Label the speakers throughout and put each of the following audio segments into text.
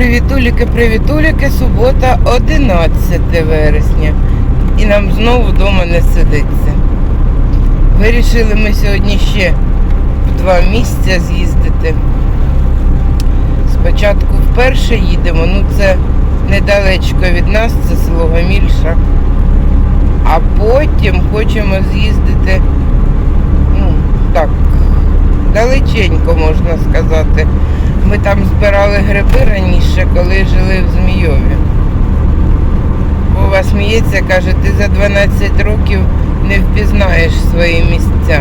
Speaker 1: Привітуліки, привітуліки, субота, 11 вересня. І нам знову вдома не сидиться. Вирішили ми сьогодні ще в два місця з'їздити. Спочатку вперше їдемо, ну це недалечко від нас, це село Гамільша. А потім хочемо з'їздити, ну, так, далеченько можна сказати. Ми там збирали гриби раніше, коли жили в Змійові. Вова сміється, каже, ти за 12 років не впізнаєш свої місця.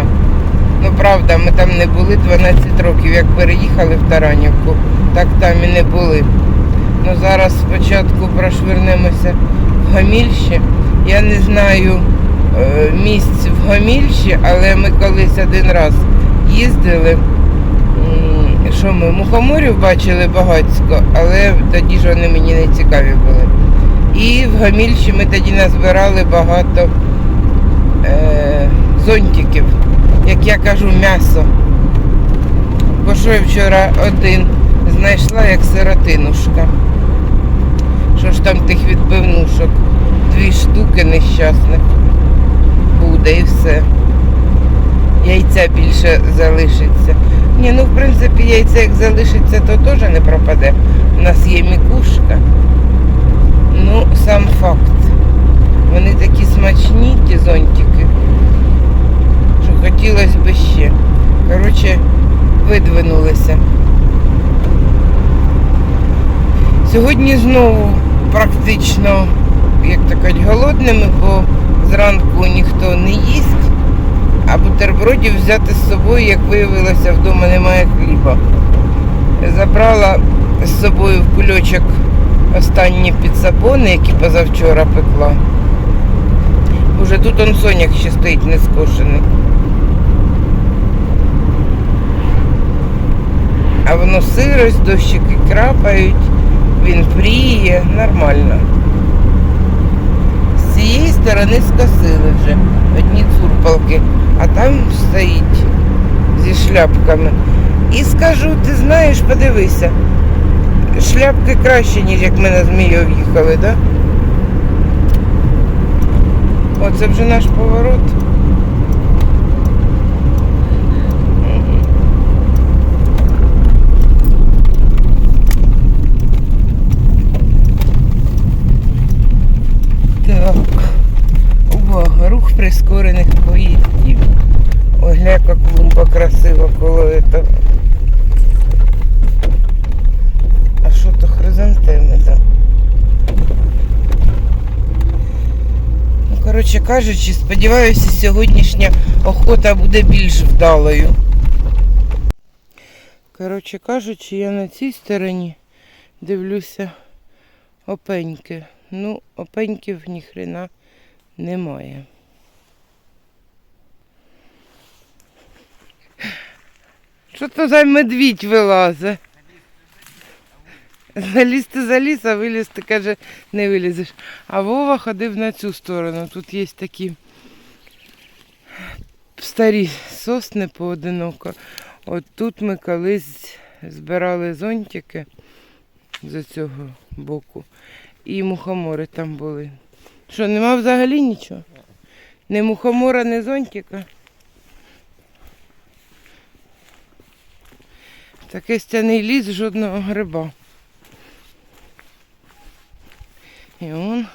Speaker 1: Ну правда, ми там не були 12 років. Як переїхали в Таранівку, так там і не були. Ну зараз спочатку прошвирнемося в Гамільші. Я не знаю е, місць в Гамільші, але ми колись один раз їздили. Що ми мухоморів бачили багатько, але тоді ж вони мені не цікаві були. І в Гамільші ми тоді назбирали багато е, зонтиків, як я кажу, м'ясо. Бо що я вчора один знайшла як сиротинушка. Що ж там тих відбивнушок? Дві штуки нещасних буде і все. Яйця більше залишиться. Ні, ну в принципі яйце як залишиться, то теж не пропаде. У нас є мікушка. Ну, сам факт. Вони такі смачні, ті зонтики, що хотілося б ще. Коротше, видвинулися. Сьогодні знову практично, як то кажуть, голодними, бо зранку ніхто не їсть, а бутербродів взяти з собою, як виявилося, вдома немає хліба. Забрала з собою в кульочок останні підсапони, які позавчора пекла. Уже тут он соняк ще стоїть не скошений. А воно сирость, дощики крапають, він пріє, нормально. Цієї сторони скосили вже одні цурпалки, а там стоїть зі шляпками. І скажу, ти знаєш, подивися, шляпки краще, ніж як ми на змію в'їхали, так? Да? Оце вже наш поворот. Рух прискорених поїздів. Ой, гля, яка клумба красива коло этого. А що то хризантеми, так? Ну, коротше кажучи, сподіваюся, сьогоднішня охота буде більш вдалою. Коротше кажучи, я на цій стороні дивлюся опеньки. Ну, опеньків ніхрена немає. Що то за медвідь вилазить? Залізти заліз, а вилізти, каже, не вилізеш. А Вова ходив на цю сторону. Тут є такі старі сосни поодиноко. От тут ми колись збирали зонтики з цього боку. І мухомори там були. Що, нема взагалі нічого? Ні мухомора, ні зонтика. Таке стяний ліс, жодного гриба. І он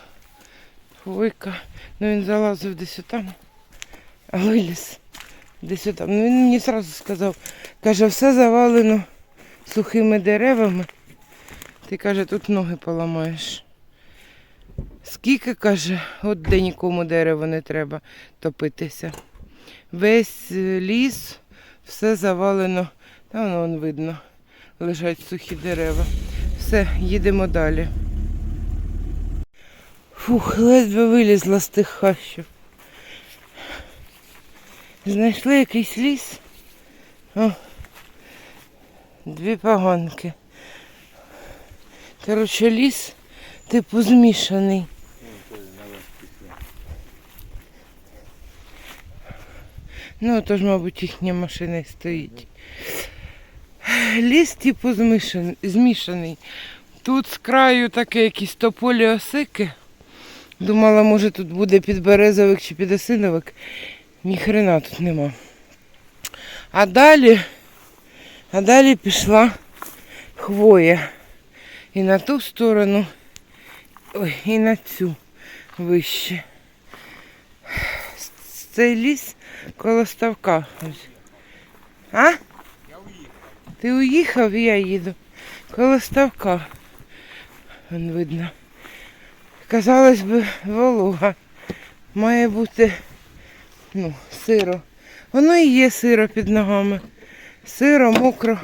Speaker 1: хвойка. Ну він залазив десь там, а виліз десь там. Ну він мені одразу сказав, каже, все завалено сухими деревами. Ти каже, тут ноги поламаєш. Скільки, каже, от де нікому дерево не треба топитися. Весь е, ліс, все завалено, там вон видно, лежать сухі дерева. Все, їдемо далі. Фух, ледве вилізла з тих хащів. Знайшли якийсь ліс. О, дві поганки. Коротше, ліс типу змішаний. Ну, то ж, мабуть, їхня машина і стоїть. Ліс, типу, змішаний. Тут з краю таке якісь тополі осики. Думала, може тут буде підберезовик чи підосиновик. Ні хрена тут нема. А далі, а далі пішла хвоя. І на ту сторону, ой, і на цю вище. Цей ліс коло ставка. А? Ти уїхав і я їду. Коло ставка. Вон видно. Казалось би, волога. Має бути ну, сиро. Воно і є сиро під ногами. Сиро, мокро,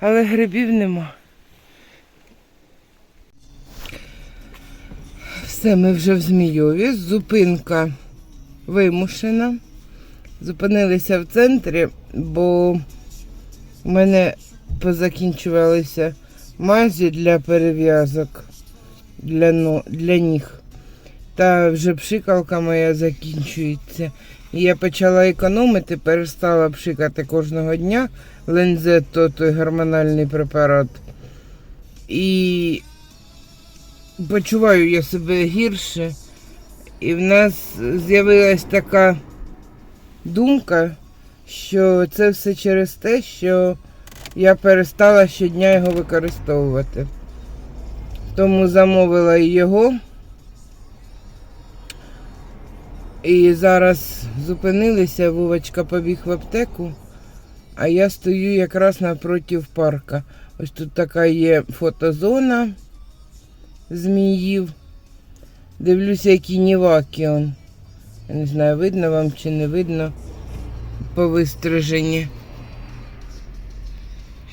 Speaker 1: але грибів нема. Все, ми вже в Змійові. Зупинка вимушена. Зупинилися в центрі, бо у мене позакінчувалися мазі для перев'язок для, но, для ніг. Та вже пшикалка моя закінчується. Я почала економити, перестала пшикати кожного дня лензето, той гормональний препарат. І почуваю я себе гірше. І в нас з'явилась така думка, що це все через те, що я перестала щодня його використовувати. Тому замовила його. І зараз зупинилися, Вовочка побіг в аптеку, а я стою якраз напротив парка. Ось тут така є фотозона зміїв. Дивлюся, які ніваки он. Я не знаю, видно вам чи не видно по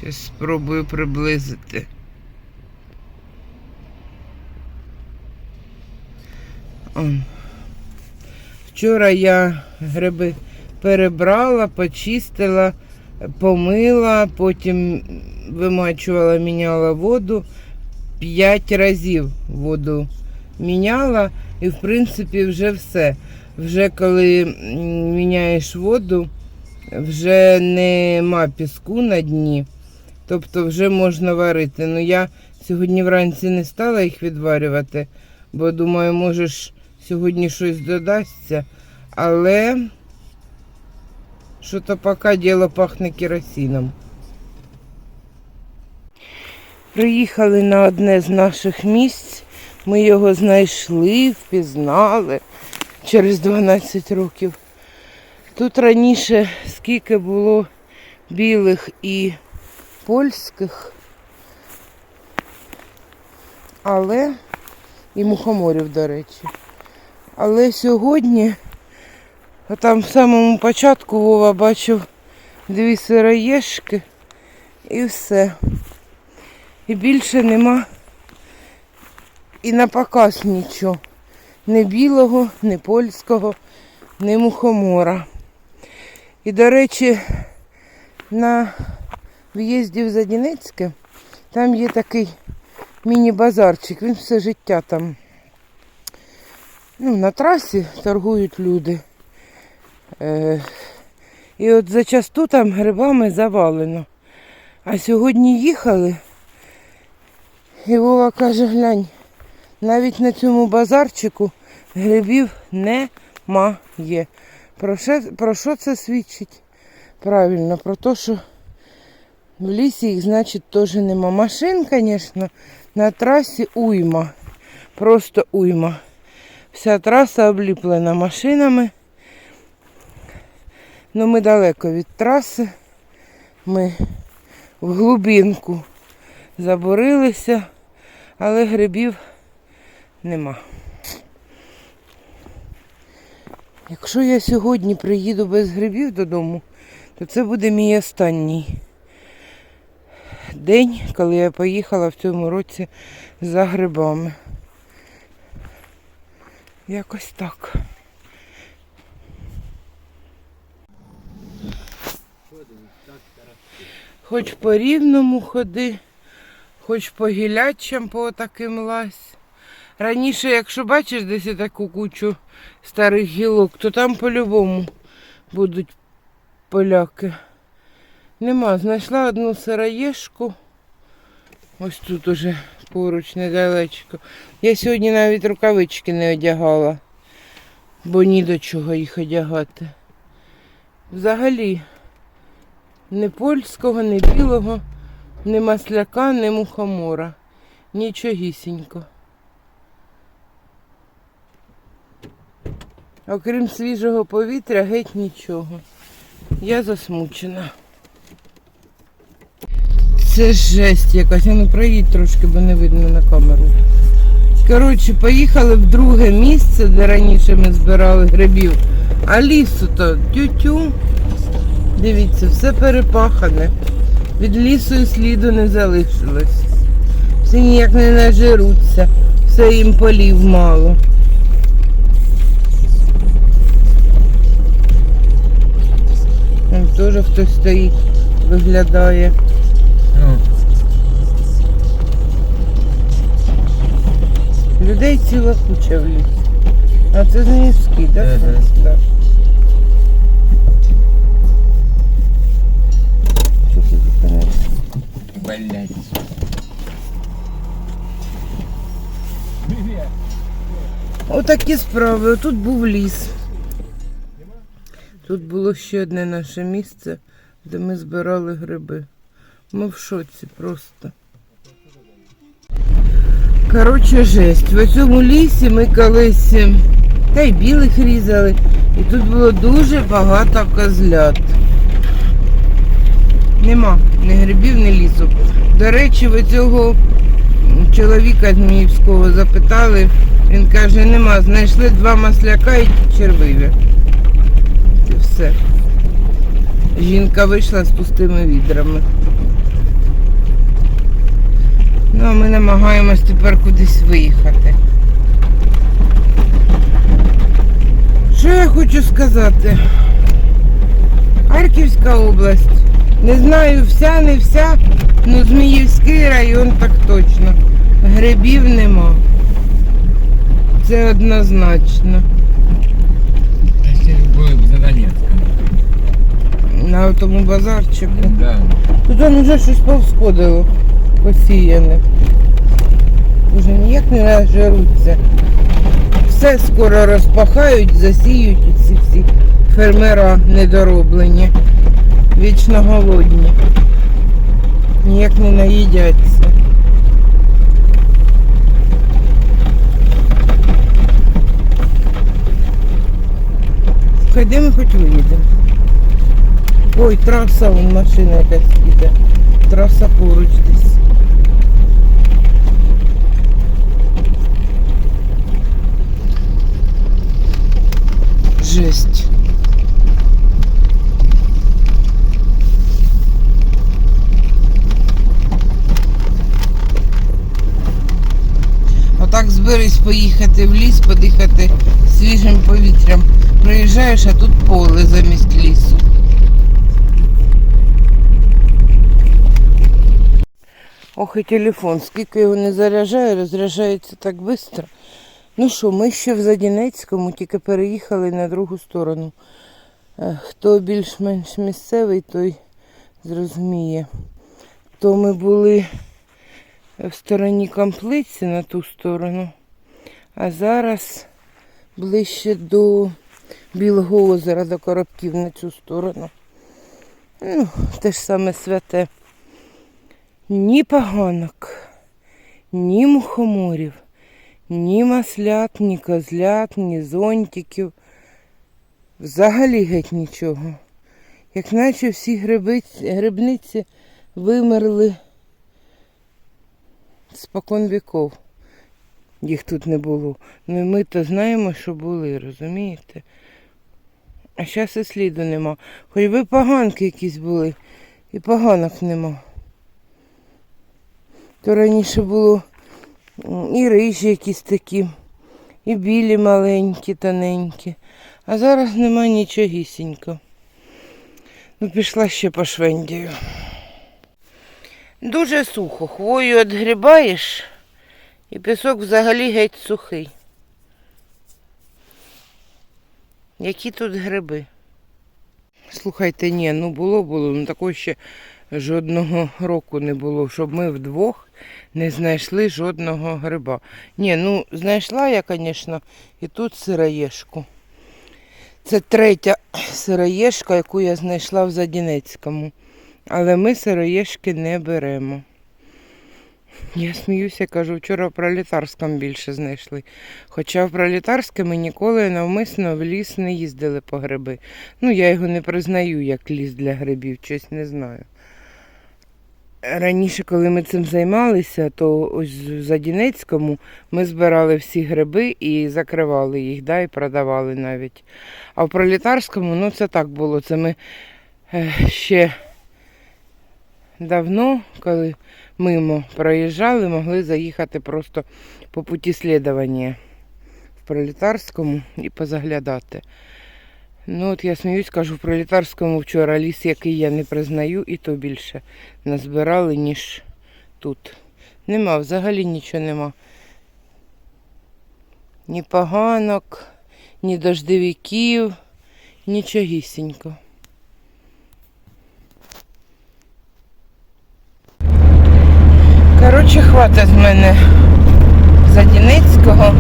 Speaker 1: Зараз спробую приблизити. Он. Вчора я гриби перебрала, почистила, помила, потім вимачувала, міняла воду. П'ять разів воду міняла і в принципі вже все. Вже коли міняєш воду, вже нема піску на дні, тобто вже можна варити. Ну я сьогодні вранці не стала їх відварювати, бо думаю, може ж сьогодні щось додасться. Але що-то поки діло пахне керосином. Приїхали на одне з наших місць. Ми його знайшли, впізнали через 12 років. Тут раніше скільки було білих і польських, але і мухоморів, до речі. Але сьогодні, там в самому початку Вова бачив дві сироєшки і все. І більше нема і на показ нічого. Ні білого, ні польського, ні мухомора. І, до речі, на в'їзді в Задінецьке там є такий міні-базарчик. Він все життя там. Ну, на трасі торгують люди. Е, і от зачасту там грибами завалено. А сьогодні їхали. І Вова каже, глянь, навіть на цьому базарчику грибів немає. Про що, про що це свідчить? Правильно, про те, що в лісі їх, значить, теж нема. Машин, звісно, на трасі уйма. Просто уйма. Вся траса обліплена машинами. Ну ми далеко від траси. Ми в глибинку заборилися, але грибів нема. Якщо я сьогодні приїду без грибів додому, то це буде мій останній день, коли я поїхала в цьому році за грибами. Якось так. Хоч по рівному ходи, хоч по гілячам по таким лазь. Раніше, якщо бачиш десь таку кучу старих гілок, то там по-любому будуть поляки. Нема, знайшла одну сироєшку. Ось тут уже поруч недалечко. Я сьогодні навіть рукавички не одягала, бо ні до чого їх одягати. Взагалі, ні польського, ні білого, ні масляка, ні мухомора. Нічогісінько. Окрім свіжого повітря, геть нічого. Я засмучена. Це жесть якась. Ну проїдь трошки, бо не видно на камеру. Коротше, поїхали в друге місце, де раніше ми збирали грибів. А лісу то тю-тю. Дивіться, все перепахане. Від лісу і сліду не залишилось. Всі ніяк не нажируться. Все їм полів мало. Там теж хтось стоїть, виглядає. Людей ціла куча в лісі. А це Зміївський, так?
Speaker 2: Ага.
Speaker 1: Да? Що ти зупинився?
Speaker 2: блядь.
Speaker 1: Отакі справи. Тут був ліс. Тут було ще одне наше місце, де ми збирали гриби. Ми в шоці просто. Коротше, жесть. В цьому лісі ми колись е, та й білих різали. І тут було дуже багато козлят. Нема ні грибів, ні лісу. До речі, ви цього чоловіка Зміївського запитали. Він каже, нема, знайшли два масляка і червиві. І все. Жінка вийшла з пустими відрами. Ну, а ми намагаємось тепер кудись виїхати. Що я хочу сказати? Харківська область. Не знаю вся, не вся, ну Зміївський район так точно. Грибів нема. Це однозначно.
Speaker 2: Если були б за.
Speaker 1: На тому базарчику.
Speaker 2: Да.
Speaker 1: Тут вже щось повсходило, посіяне. Уже ніяк не нажируться. Все скоро розпахають, засіють ці всі фермера недороблені. Вічно голодні. Ніяк не наїдяться. Хай ми хоч виїдемо. Ой, траса, вон машина якась іде. Траса поруч десь. Жесть. Отак поїхати в ліс, подихати свіжим повітрям. Приїжджаєш, а тут поле замість лісу. Ох, і телефон, скільки його не заряджає, розряджається так швидко. Ну що, ми ще в Задінецькому, тільки переїхали на другу сторону. Е, Хто більш-менш місцевий, той зрозуміє. То ми були в стороні Камплиці на ту сторону, а зараз ближче до Білого озера, до Коробків на цю сторону. Ну, те ж саме святе. Ні поганок, ні мухоморів, ні маслят, ні козлят, ні зонтиків. Взагалі геть нічого. Як наче всі грибиці, грибниці вимерли спокон віков. Їх тут не було. Ну і ми то знаємо, що були, розумієте? А зараз і сліду нема. Хоч би поганки якісь були, і поганок нема. То раніше було і рижі якісь такі, і білі маленькі, тоненькі. А зараз нема нічогісінько. Ну, пішла ще по швендію. Дуже сухо. Хвою відгрібаєш, і пісок взагалі геть сухий. Які тут гриби? Слухайте, ні, ну було було, ну такого ще жодного року не було, щоб ми вдвох не знайшли жодного гриба. Ні, ну знайшла я, звісно, і тут сироєшку. Це третя сироєшка, яку я знайшла в Задінецькому. Але ми сироєшки не беремо. Я сміюся, кажу, вчора в пролітарському більше знайшли. Хоча в пролітарське ми ніколи навмисно в ліс не їздили по гриби. Ну, я його не признаю як ліс для грибів, щось не знаю. Раніше, коли ми цим займалися, то ось в Задінецькому ми збирали всі гриби і закривали їх, да, і продавали навіть. А в пролітарському, ну це так було. Це ми е, ще давно, коли мимо проїжджали, могли заїхати просто по путі слідування в пролітарському і позаглядати. Ну от я сміюсь, кажу, в пролітарському вчора ліс, який я не признаю, і то більше назбирали, ніж тут. Нема, взагалі нічого нема. Ні поганок, ні дождевиків, нічогісінько. Коротше, хвата з мене Задінецького.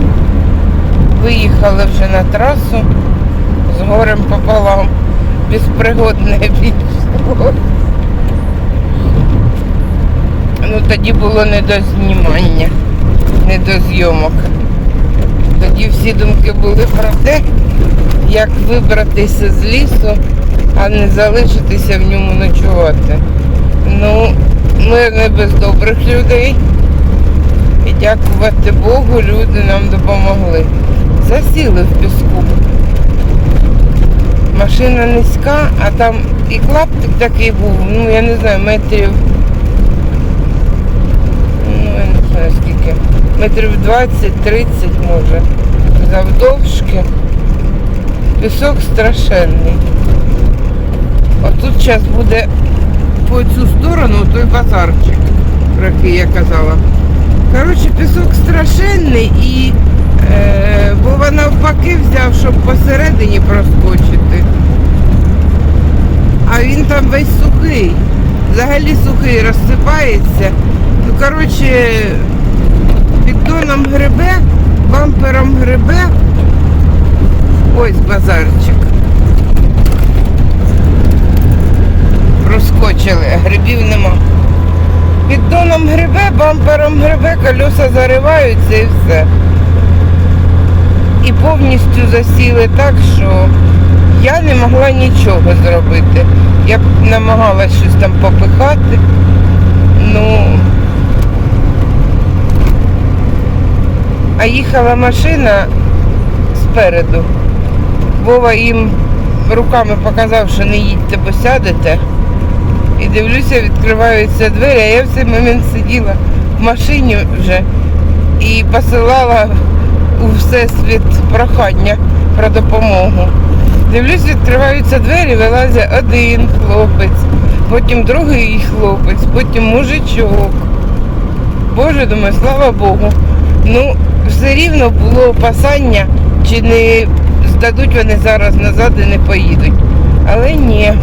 Speaker 1: Виїхали вже на трасу з горем пополам. Безпригодне більше. Ну тоді було не до знімання, не до зйомок. Тоді всі думки були про те, як вибратися з лісу, а не залишитися в ньому ночувати. Ну, ми не без добрих людей. І дякувати Богу, люди нам допомогли. Засіли в піску. Машина низька, а там і клаптик такий був, ну я не знаю, метрів. Ну, я не знаю скільки. Метрів 20-30 може. Завдовжки. Пісок страшенний. Отут зараз буде по цю сторону той базарчик, про який я казала. Коротше, пісок страшенний і е, Вова навпаки взяв, щоб посередині проскочити. А він там весь сухий. Взагалі сухий розсипається. Ну, коротше, піддоном грибе, бампером грибе. Ось базарчик. Проскочили, грибів нема. Піддоном грибе, бампером грибе, колеса зариваються і все. І повністю засіли так, що я не могла нічого зробити. Я намагалась щось там попихати. Ну а їхала машина спереду. Вова їм руками показав, що не їдьте, бо сядете. Дивлюся, відкриваються двері, а я в цей момент сиділа в машині вже і посилала у всесвіт прохання про допомогу. Дивлюсь, відкриваються двері, вилазить один хлопець, потім другий хлопець, потім мужичок. Боже, думаю, слава Богу. Ну, все рівно було опасання, чи не здадуть вони зараз назад і не поїдуть. Але ні.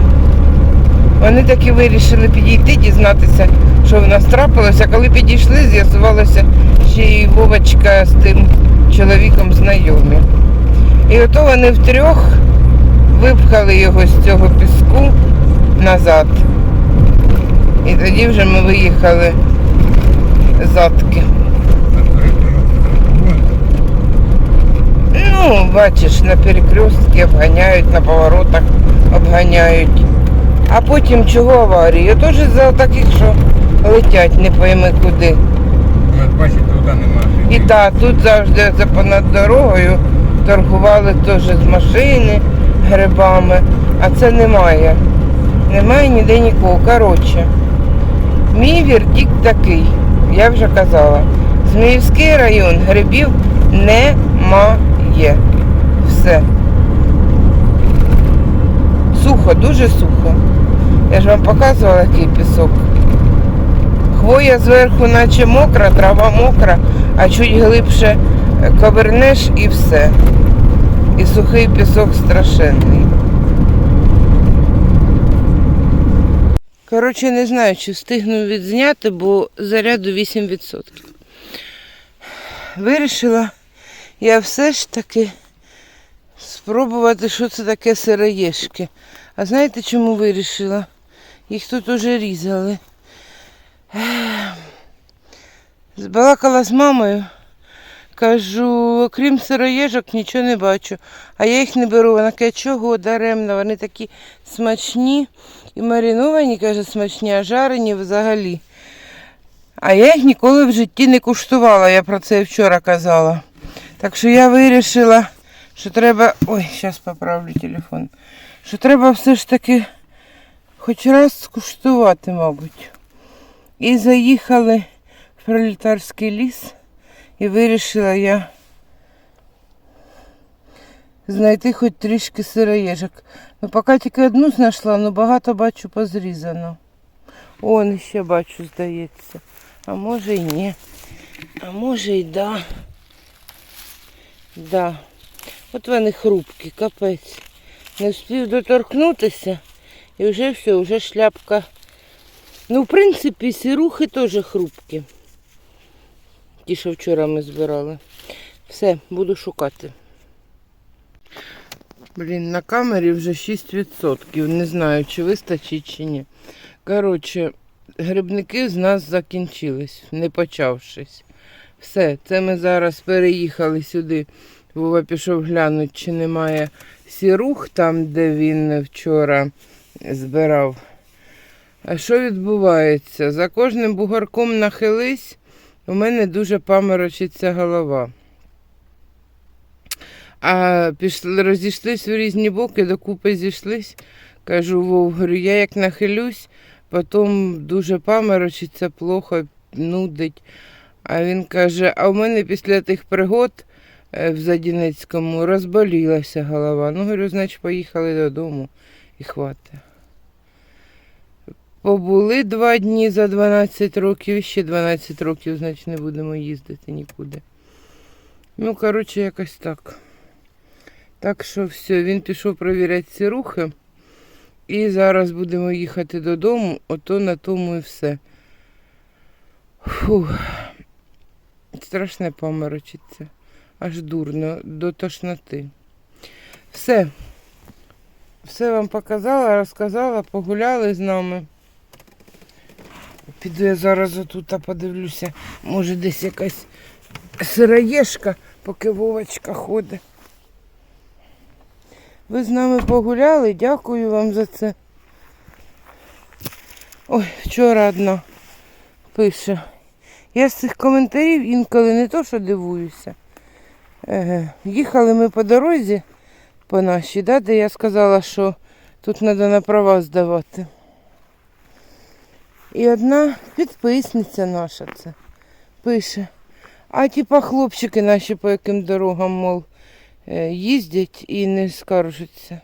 Speaker 1: Вони таки вирішили підійти, дізнатися, що в нас трапилося. Коли підійшли, з'ясувалося, що і Вовочка з тим чоловіком знайомі. І ото вони втрьох випхали його з цього піску назад. І тоді вже ми виїхали задки. Ну, бачиш, на перекрестки обганяють, на поворотах обганяють. А потім чого аварії? Теж за таких, що летять, не пойми куди.
Speaker 2: От бачите, туди нема.
Speaker 1: І так, тут завжди за понад дорогою торгували теж з машини грибами, а це немає. Немає ніде нікого. Коротше, мій вердикт такий, я вже казала. Зміївський район грибів немає. Все. Сухо, дуже сухо. Я ж вам показувала, який пісок. Хвоя зверху наче мокра, трава мокра, а чуть глибше ковернеш і все. І сухий пісок страшенний. Коротше, не знаю, чи встигну відзняти, бо заряду 8%. Вирішила я все ж таки спробувати, що це таке сироєшки. А знаєте, чому вирішила? Їх тут уже різали. Збалакала з мамою. Кажу, окрім сироєжок, нічого не бачу. А я їх не беру. Вона каже, чого даремно, вони такі смачні і мариновані, каже, смачні, а жарені взагалі. А я їх ніколи в житті не куштувала, я про це вчора казала. Так що я вирішила, що треба. Ой, зараз поправлю телефон. Що треба все ж таки хоч раз скуштувати, мабуть. І заїхали в пролетарський ліс. І вирішила я знайти хоч трішки сироєжок. Ну, поки тільки одну знайшла, але багато бачу позрізано. Он ще бачу, здається. А може і ні. А може і да. Да. От вони хрупкі, капець. Не встиг доторкнутися і вже все, вже шляпка. Ну, в принципі, сірухи теж хрупкі. Ті, що вчора ми збирали. Все, буду шукати. Блін, на камері вже 6%. Не знаю, чи вистачить, чи ні. Коротше, грибники з нас закінчились, не почавшись. Все, це ми зараз переїхали сюди. Вова пішов глянути, чи немає сірух там, де він вчора збирав. А що відбувається? За кожним бугорком нахились, у мене дуже паморочиться голова. А пішли, розійшлись в різні боки, докупи зійшлись. Кажу, Вов, говорю, я як нахилюсь, потім дуже паморочиться, плохо, нудить. А він каже, а в мене після тих пригод е, в Задінецькому розболілася голова. Ну, говорю, значить, поїхали додому і хватить. Побули два дні за 12 років, ще 12 років, значить, не будемо їздити нікуди. Ну, коротше, якось так. Так що все, він пішов перевіряти ці рухи. І зараз будемо їхати додому, ото на тому і все. Фух. Страшне поморочиться. Аж дурно, до тошноти. Все. Все вам показала, розказала, погуляли з нами. Піду я зараз отут подивлюся. Може десь якась сироєшка, поки Вовочка ходить. Ви з нами погуляли, дякую вам за це. Ой, вчора одна пише. Я з цих коментарів інколи не то, що дивуюся. Їхали ми по дорозі по нашій, да, де я сказала, що тут треба на права здавати. І одна підписниця наша це пише. А типа хлопчики наші по яким дорогам, мов, е, їздять і не скаржаться.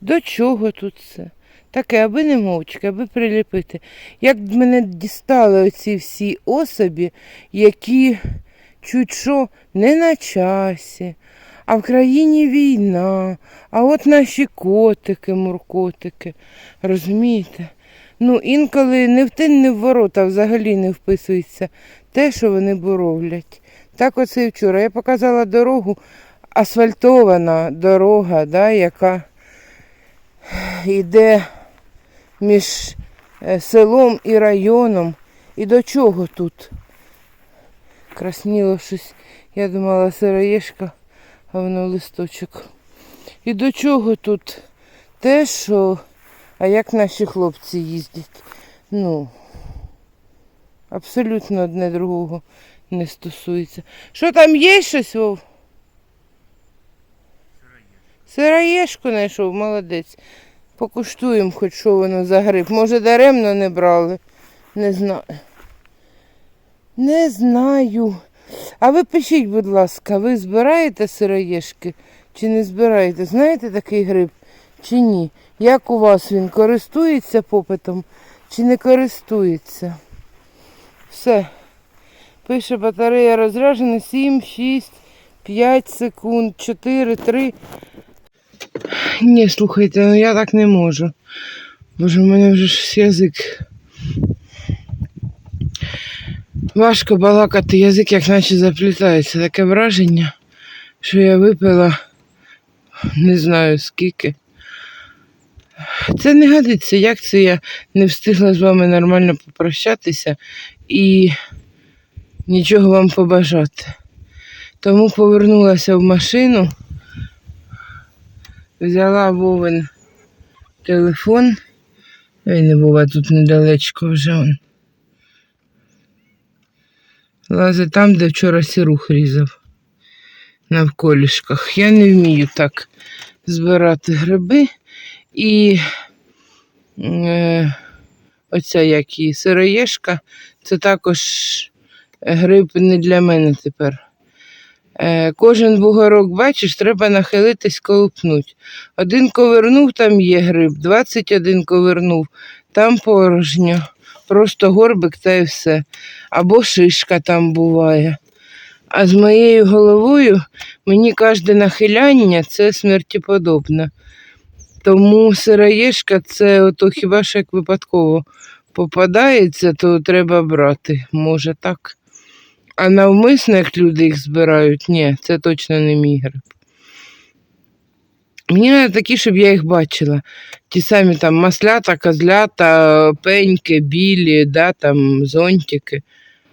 Speaker 1: До чого тут це? Таке, аби не мовчки, аби приліпити. Як б мене дістали оці всі особі, які чуть що не на часі, а в країні війна, а от наші котики, муркотики. Розумієте? Ну, інколи не в тин, не в ворота взагалі не вписується те, що вони боровлять. Так оце і вчора. Я показала дорогу, асфальтована дорога, да, яка йде між е, селом і районом. І до чого тут? Красніло щось. Я думала, сироєшка, воно листочок. І до чого тут те, що а як наші хлопці їздять? Ну, абсолютно одне другого не стосується. Що там є щось, Вов? Сироєшку знайшов, молодець. Покуштуємо хоч що воно за гриб. Може даремно не брали. Не знаю. Не знаю. А ви пишіть, будь ласка, ви збираєте сироєшки чи не збираєте? Знаєте такий гриб чи ні? Як у вас він користується попитом чи не користується? Все. Пише батарея розряджена 7, 6, 5 секунд, 4, 3. Ні, слухайте, ну я так не можу. Боже, у мене вже ж язик. Важко балакати, язик як наче заплітається. Таке враження, що я випила не знаю скільки. Це не годиться, як це я не встигла з вами нормально попрощатися і нічого вам побажати. Тому повернулася в машину, взяла Вовин телефон. Ой, не бува тут недалечко вже он. Лазить там, де вчора сірух різав навколішках. Я не вмію так збирати гриби. І е, оця як і сироєшка, це також гриб не для мене тепер. Е, кожен бугорок, бачиш, треба нахилитись, колупнуть. Один ковернув, там є гриб, 21 ковернув, там порожньо. Просто горбик та й все. Або шишка там буває. А з моєю головою мені кожне нахиляння це смертєподобне. Тому сироєшка це ото хіба що як випадково попадається, то треба брати. Може так. А навмисно, як люди їх збирають, ні, це точно не мій гриб. Мені треба такі, щоб я їх бачила. Ті самі там маслята, козлята, пеньки, білі, да, там, зонтики.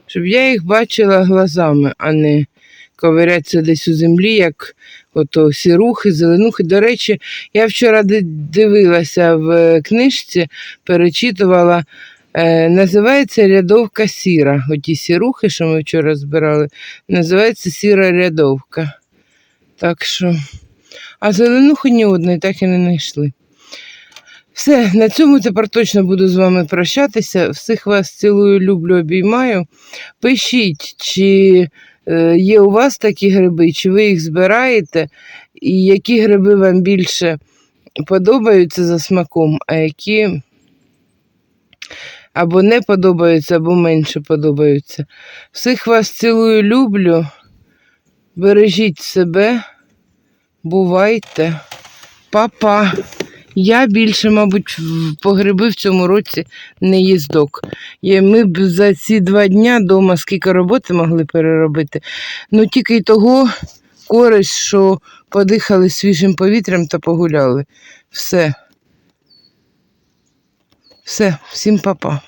Speaker 1: Щоб я їх бачила глазами, а не ковирятися десь у землі, як ото сірухи, зеленухи. До речі, я вчора дивилася в е, книжці, перечитувала. Е, називається рядовка сіра. Оті сірухи, що ми вчора збирали, називається сіра рядовка. Так що. А зеленухи ні одної так і не знайшли. Все, на цьому тепер точно буду з вами прощатися. Всіх вас цілую, люблю, обіймаю. Пишіть, чи е, є у вас такі гриби, чи ви їх збираєте, і які гриби вам більше подобаються за смаком, а які або не подобаються, або менше подобаються. Всіх вас цілую, люблю. Бережіть себе, бувайте, Па-па. Я більше, мабуть, по гриби в цьому році не їздок. Ми б за ці два дня вдома скільки роботи могли переробити. Ну тільки й того користь, що подихали свіжим повітрям та погуляли. Все. Все, всім па-па.